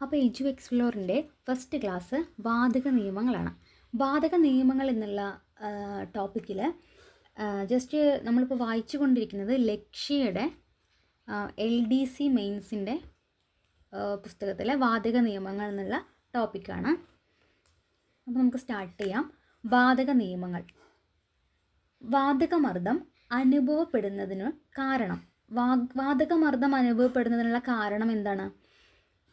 അപ്പോൾ എജു എക്സ്പ്ലോറിന്റെ first class വാതക നിയമങ്ങളാണ്. വാതക നിയമങ്ങൾ എന്നുള്ള ടോപ്പിക്കിൽ ജസ്റ്റ് നമ്മളിപ്പോൾ വായിച്ചു കൊണ്ടിരിക്കുന്നത് ലക്ഷ്യയുടെ എൽ ഡി സി മെയിൻസിന്റെ പുസ്തകത്തിലെ വാതക നിയമങ്ങൾ എന്നുള്ള ടോപ്പിക്കാണ് അപ്പോൾ നമുക്ക് സ്റ്റാർട്ട് ചെയ്യാം. വാതക നിയമങ്ങൾ. വാതകമർദ്ദം അനുഭവപ്പെടുന്നതിന് കാരണം. വാ വാതകമർദ്ദം അനുഭവപ്പെടുന്നതിനുള്ള കാരണം എന്താണ്?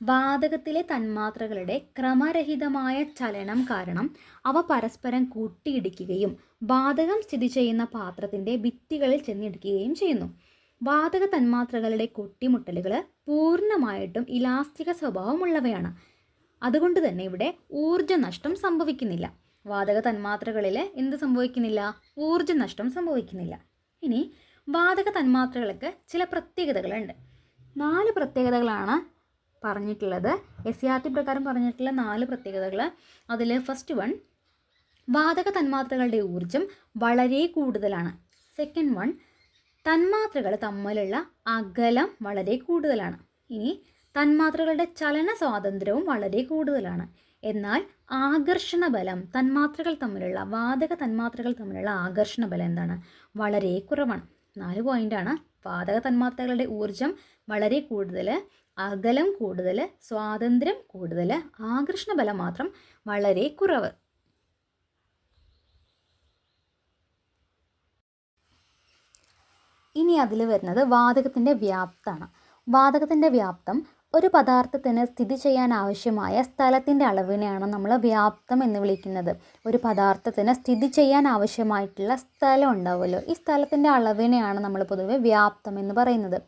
വാതകത്തിലെ തന്മാത്രകളുടെ ക്രമരഹിതമായ ചലനം കാരണം അവ പരസ്പരം കൂട്ടിയിടിക്കുകയും വാതകം സ്ഥിതി ചെയ്യുന്ന പാത്രത്തിന്റെ ഭിത്തികളിൽ ചെന്നിടിക്കുകയും ചെയ്യുന്നു. വാതക തന്മാത്രകളുടെ കൊട്ടിമുട്ടലുകൾ പൂർണമായിട്ടും ഇലാസ്റ്റിക സ്വഭാവമുള്ളവയാണ്. അതുകൊണ്ട് തന്നെ ഇവിടെ ഊർജനഷ്ടം സംഭവിക്കുന്നില്ല. വാതക തന്മാത്രകളിൽ എന്ത് സംഭവിക്കുന്നില്ല? ഊർജനഷ്ടം സംഭവിക്കുന്നില്ല. ഇനി വാതക തന്മാത്രകൾക്ക് ചില പ്രത്യേകതകളുണ്ട്. നാല് പ്രത്യേകതകളാണ് പറഞ്ഞിട്ടുള്ളത്. എസ് സി ആർ ടി പ്രകാരം പറഞ്ഞിട്ടുള്ള നാല് പ്രത്യേകതകൾ. അതിൽ ഫസ്റ്റ് വൺ വാതക തന്മാത്രകളുടെ ഊർജം വളരെ കൂടുതലാണ്. സെക്കൻഡ് വൺ തന്മാത്രകൾ തമ്മിലുള്ള അകലം വളരെ കൂടുതലാണ്. ഇനി തന്മാത്രകളുടെ ചലന സ്വാതന്ത്ര്യവും വളരെ കൂടുതലാണ്. എന്നാൽ ആകർഷണ ബലം തന്മാത്രകൾ തമ്മിലുള്ള വാതക തന്മാത്രകൾ തമ്മിലുള്ള ആകർഷണ ബലം എന്താണ്? വളരെ കുറവാണ്. നാല് പോയിന്റാണ് വാതക തന്മാത്രകളുടെ ഊർജം വളരെ കൂടുതൽ അകലം കൂടുതൽ സ്വാതന്ത്ര്യം കൂടുതൽ ആകർഷണബലം മാത്രം വളരെ കുറവ്. ഇനി അതിൽ വരുന്നത് വാതകത്തിന്റെ വ്യാപ്തമാണ്. വാതകത്തിന്റെ വ്യാപ്തം ഒരു പദാർത്ഥത്തിന് സ്ഥിതി ചെയ്യാൻ ആവശ്യമായ സ്ഥലത്തിന്റെ അളവിനെയാണ് നമ്മൾ വ്യാപ്തം എന്ന് വിളിക്കുന്നത്. ഒരു പദാർത്ഥത്തിന് സ്ഥിതി ചെയ്യാൻ ആവശ്യമായിട്ടുള്ള സ്ഥലം ഉണ്ടാവുമല്ലോ. ഈ സ്ഥലത്തിന്റെ അളവിനെയാണ് നമ്മൾ പൊതുവെ വ്യാപ്തം എന്ന് പറയുന്നത്.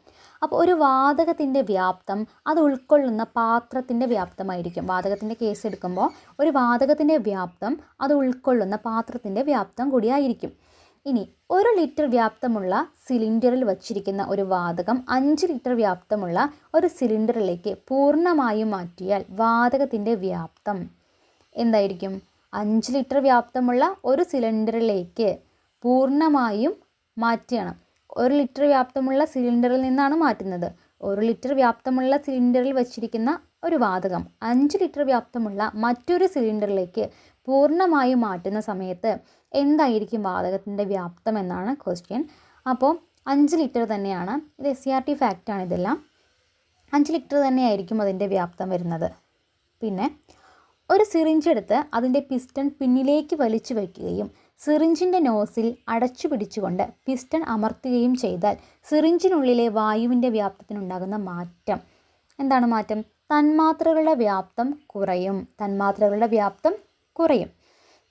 അപ്പോൾ ഒരു വാതകത്തിന്റെ വ്യാപ്തം അത് ഉൾക്കൊള്ളുന്ന പാത്രത്തിന്റെ വ്യാപ്തമായിരിക്കും. വാതകത്തിന്റെ കേസ് എടുക്കുമ്പോൾ ഒരു വാതകത്തിന്റെ വ്യാപ്തം അത് ഉൾക്കൊള്ളുന്ന പാത്രത്തിന്റെ വ്യാപ്തം കൂടിയായിരിക്കും. ഇനി ഒരു ലിറ്റർ വ്യാപ്തമുള്ള സിലിണ്ടറിൽ വച്ചിരിക്കുന്ന ഒരു വാതകം അഞ്ച് ലിറ്റർ വ്യാപ്തമുള്ള ഒരു സിലിണ്ടറിലേക്ക് പൂർണമായും മാറ്റിയാൽ വാതകത്തിന്റെ വ്യാപ്തം എന്തായിരിക്കും? അഞ്ച് ലിറ്റർ വ്യാപ്തമുള്ള ഒരു സിലിണ്ടറിലേക്ക് പൂർണമായും മാറ്റിയാണ്. ഒരു ലിറ്റർ വ്യാപ്തമുള്ള സിലിണ്ടറിൽ നിന്നാണ് മാറ്റുന്നത്. ഒരു ലിറ്റർ വ്യാപ്തമുള്ള സിലിണ്ടറിൽ വച്ചിരിക്കുന്ന ഒരു വാതകം അഞ്ച് ലിറ്റർ വ്യാപ്തമുള്ള മറ്റൊരു സിലിണ്ടറിലേക്ക് പൂർണമായും മാറ്റുന്ന സമയത്ത് എന്തായിരിക്കും വാതകത്തിന്റെ വ്യാപ്തം എന്നാണ് ക്വസ്റ്റ്യൻ അപ്പോൾ അഞ്ച് ലിറ്റർ തന്നെയാണ് ഇത് എസ് സി ആർ ടി ഫാക്റ്റാണ് ഇതെല്ലാം. അഞ്ച് ലിറ്റർ തന്നെയായിരിക്കും അതിന്റെ വ്യാപ്തം വരുന്നത്. പിന്നെ ഒരു സിറിഞ്ച് എടുത്ത് അതിന്റെ പിസ്റ്റൺ പിന്നിലേക്ക് വലിച്ചു വയ്ക്കുകയും സിറിഞ്ചിന്റെ നോസിൽ അടച്ചു പിടിച്ചുകൊണ്ട് പിസ്റ്റൺ അമർത്തുകയും ചെയ്താൽ സിറിഞ്ചിനുള്ളിലെ വായുവിന്റെ വ്യാപ്തത്തിനുണ്ടാകുന്ന മാറ്റം. എന്താണ് മാറ്റം? തന്മാത്രകളുടെ വ്യാപ്തം കുറയും. തന്മാത്രകളുടെ വ്യാപ്തം കുറയും.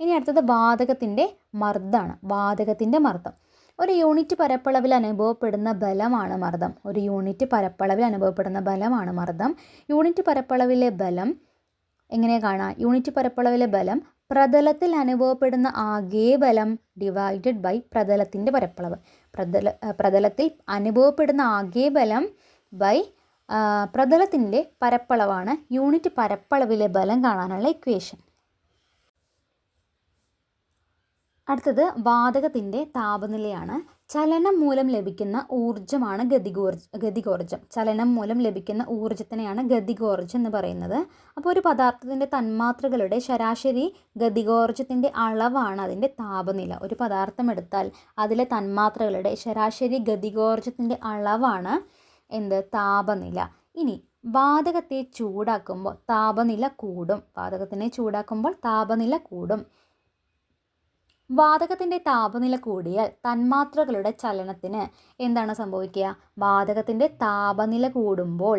ഇനി അടുത്തത് വാതകത്തിന്റെ മർദ്ദമാണ്. വാതകത്തിന്റെ മർദ്ദം. ഒരു യൂണിറ്റ് പരപ്പളവിൽ അനുഭവപ്പെടുന്ന ബലമാണ് മർദ്ദം. ഒരു യൂണിറ്റ് പരപ്പളവിൽ അനുഭവപ്പെടുന്ന ബലമാണ് മർദ്ദം. യൂണിറ്റ് പരപ്പളവിലെ ബലം എങ്ങനെ കാണാം? യൂണിറ്റ് പരപ്പളവിലെ ബലം പ്രതലത്തിൽ അനുഭവപ്പെടുന്ന ആകെ ബലം ഡിവൈഡഡ് ബൈ പ്രതലത്തിന്റെ പരപ്പളവ്. പ്രതല പ്രതലത്തിൽ അനുഭവപ്പെടുന്ന ആകെ ബലം ബൈ പ്രതലത്തിന്റെ പരപ്പളവാണ് യൂണിറ്റ് പരപ്പളവിലെ ബലം കാണാനുള്ള ഇക്വേഷൻ അടുത്തത് വാതകത്തിന്റെ താപനിലയാണ്. ചലനം മൂലം ലഭിക്കുന്ന ഊർജമാണ് ഗതികോർജ ഗതികോർജം. ചലനം മൂലം ലഭിക്കുന്ന ഊർജത്തിനെയാണ് ഗതികോർജം എന്ന് പറയുന്നത്. അപ്പോൾ ഒരു പദാർത്ഥത്തിന്റെ തന്മാത്രകളുടെ ശരാശരി ഗതികോർജത്തിന്റെ അളവാണ് അതിന്റെ താപനില. ഒരു പദാർത്ഥം എടുത്താൽ അതിലെ തന്മാത്രകളുടെ ശരാശരി ഗതികോർജത്തിന്റെ അളവാണ് എന്ത്? താപനില. ഇനി വാതകത്തെ ചൂടാക്കുമ്പോൾ താപനില കൂടും. വാതകത്തിനെ ചൂടാക്കുമ്പോൾ താപനില കൂടും. വാതകത്തിന്റെ താപനില കൂടിയാൽ തന്മാത്രകളുടെ ചലനത്തിന് എന്താണ് സംഭവിക്കുക? വാതകത്തിന്റെ താപനില കൂടുമ്പോൾ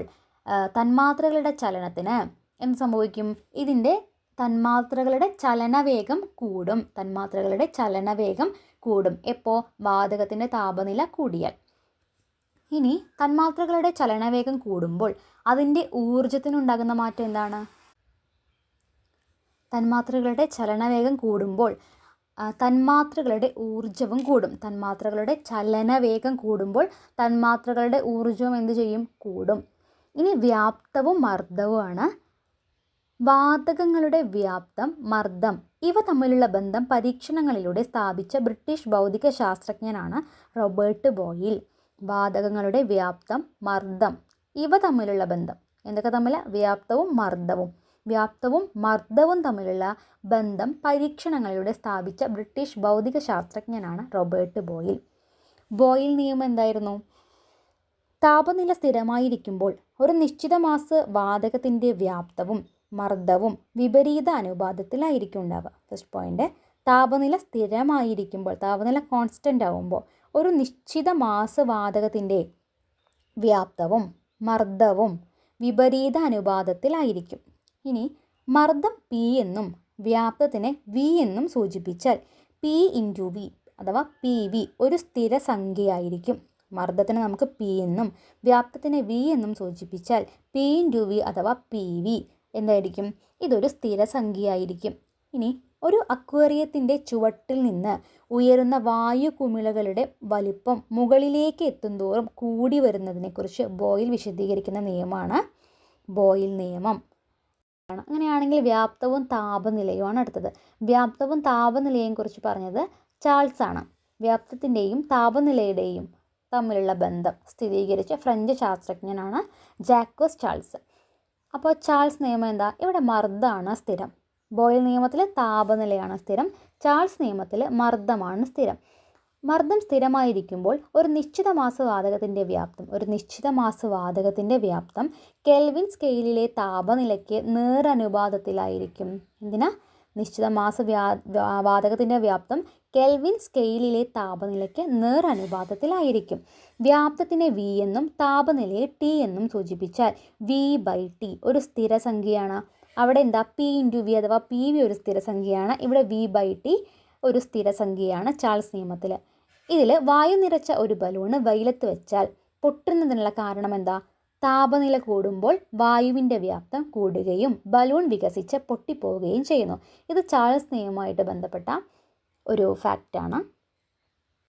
തന്മാത്രകളുടെ ചലനത്തിന് എന്ത് സംഭവിക്കും? ഇതിന്റെ തന്മാത്രകളുടെ ചലനവേഗം കൂടും. തന്മാത്രകളുടെ ചലനവേഗം കൂടും. എപ്പോൾ വാതകത്തിന്റെ താപനില കൂടിയാൽ. ഇനി തന്മാത്രകളുടെ ചലനവേഗം കൂടുമ്പോൾ അതിന്റെ ഊർജത്തിനുണ്ടാകുന്ന മാറ്റം എന്താണ്? തന്മാത്രകളുടെ ചലനവേഗം കൂടുമ്പോൾ തന്മാത്രകളുടെ ഊർജവും കൂടും. തന്മാത്രകളുടെ ചലനവേഗം കൂടുമ്പോൾ തന്മാത്രകളുടെ ഊർജവും എന്ത് ചെയ്യും? കൂടും. ഇനി വ്യാപ്തവും മർദ്ദവുമാണ്. വാതകങ്ങളുടെ വ്യാപ്തം മർദ്ദം ഇവ തമ്മിലുള്ള ബന്ധം പരീക്ഷണങ്ങളിലൂടെ സ്ഥാപിച്ച ബ്രിട്ടീഷ് ഭൗതിക ശാസ്ത്രജ്ഞനാണ് റോബർട്ട് ബോയിൽ. വാതകങ്ങളുടെ വ്യാപ്തം മർദ്ദം ഇവ തമ്മിലുള്ള ബന്ധം. എന്തൊക്കെ തമ്മിൽ വ്യാപ്തവും മർദ്ദവും. വ്യാപ്തവും മർദ്ദവും തമ്മിലുള്ള ബന്ധം പരീക്ഷണങ്ങളിലൂടെ സ്ഥാപിച്ച ബ്രിട്ടീഷ് ഭൗതിക ശാസ്ത്രജ്ഞനാണ് റോബർട്ട് ബോയിൽ. ബോയിൽ നിയമം എന്തായിരുന്നു? താപനില സ്ഥിരമായിരിക്കുമ്പോൾ ഒരു നിശ്ചിത മാസ് വാതകത്തിന്റെ വ്യാപ്തവും മർദ്ദവും വിപരീത അനുപാതത്തിലായിരിക്കും ഉണ്ടാവുക ഫസ്റ്റ് പോയിന്റ് താപനില സ്ഥിരമായിരിക്കുമ്പോൾ താപനില കോൺസ്റ്റന്റ് ആവുമ്പോൾ ഒരു നിശ്ചിത മാസ് വാതകത്തിന്റെ വ്യാപ്തവും മർദ്ദവും വിപരീത അനുപാതത്തിലായിരിക്കും. ഇനി മർദ്ദം പി എന്നും വ്യാപ്തത്തിനെ വി എന്നും സൂചിപ്പിച്ചാൽ പി ഇന്റു വി അഥവാ പി വി ഒരു സ്ഥിര സംഖ്യയായിരിക്കും. മർദ്ദത്തിന് നമുക്ക് പി എന്നും വ്യാപ്തത്തിനെ വി എന്നും സൂചിപ്പിച്ചാൽ പി ഇന്റു വി അഥവാ പി വി എന്തായിരിക്കും? ഇതൊരു സ്ഥിര സംഖ്യയായിരിക്കും. ഇനി ഒരു അക്വേറിയത്തിന്റെ ചുവട്ടിൽ നിന്ന് ഉയരുന്ന വായു കുമിളകളുടെ വലിപ്പം മുകളിലേക്ക് എത്തുന്തോറും കൂടി വരുന്നതിനെക്കുറിച്ച് ബോയിൽ വിശദീകരിക്കുന്ന നിയമമാണ് ബോയിൽ നിയമം. ആണ്. അങ്ങനെയാണെങ്കിൽ വ്യാപ്തവും താപനിലയുമാണ് അടുത്തത്. വ്യാപ്തവും താപനിലയെയും കുറിച്ച് പറഞ്ഞത് ചാൾസ് ആണ്. വ്യാപ്തത്തിന്റെയും താപനിലയുടെയും തമ്മിലുള്ള ബന്ധം സ്ഥിരീകരിച്ച ഫ്രഞ്ച് ശാസ്ത്രജ്ഞനാണ് ജാക്കോസ് ചാൾസ്. അപ്പോൾ ചാൾസ് നിയമം എന്താ? ഇവിടെ മർദ്ദമാണ് സ്ഥിരം. ബോയിൽ നിയമത്തിൽ താപനിലയാണ് സ്ഥിരം. ചാൾസ് നിയമത്തിൽ മർദ്ദമാണ് സ്ഥിരം. മർദ്ദം സ്ഥിരമായിരിക്കുമ്പോൾ ഒരു നിശ്ചിത മാസവാതകത്തിന്റെ വ്യാപ്തം ഒരു നിശ്ചിത മാസവാതകത്തിന്റെ വ്യാപ്തം കെൽവിൻ സ്കെയിലിലെ താപനിലയ്ക്ക് നേരനുപാതത്തിലായിരിക്കും. എന്തിനാ? നിശ്ചിത മാസ വ്യാ വാതകത്തിന്റെ വ്യാപ്തം കെൽവിൻ സ്കെയിലിലെ താപനിലയ്ക്ക് നേരനുപാതത്തിലായിരിക്കും. വ്യാപ്തത്തിനെ വി എന്നും താപനിലയെ ടി എന്നും സൂചിപ്പിച്ചാൽ വി ബൈ ടി ഒരു സ്ഥിരസംഖ്യയാണ്. അവിടെ എന്താ? പി ഇന്റു വി അഥവാ പി വി ഒരു സ്ഥിരസംഖ്യയാണ്. ഇവിടെ വി ബൈ ടി ഒരു സ്ഥിരസംഖ്യയാണ് ചാൾസ് നിയമത്തിൽ ഇതിൽ വായു നിറച്ച ഒരു ബലൂണ് വെയിലത്ത് വെച്ചാൽ പൊട്ടുന്നതിനുള്ള കാരണം എന്താ? താപനില കൂടുമ്പോൾ വായുവിന്റെ വ്യാപ്തം കൂടുകയും ബലൂൺ വികസിച്ച് പൊട്ടിപ്പോവുകയും ചെയ്യുന്നു. ഇത് ചാൾസ് നിയമവുമായിട്ട് ബന്ധപ്പെട്ട ഒരു ഫാക്റ്റാണ്.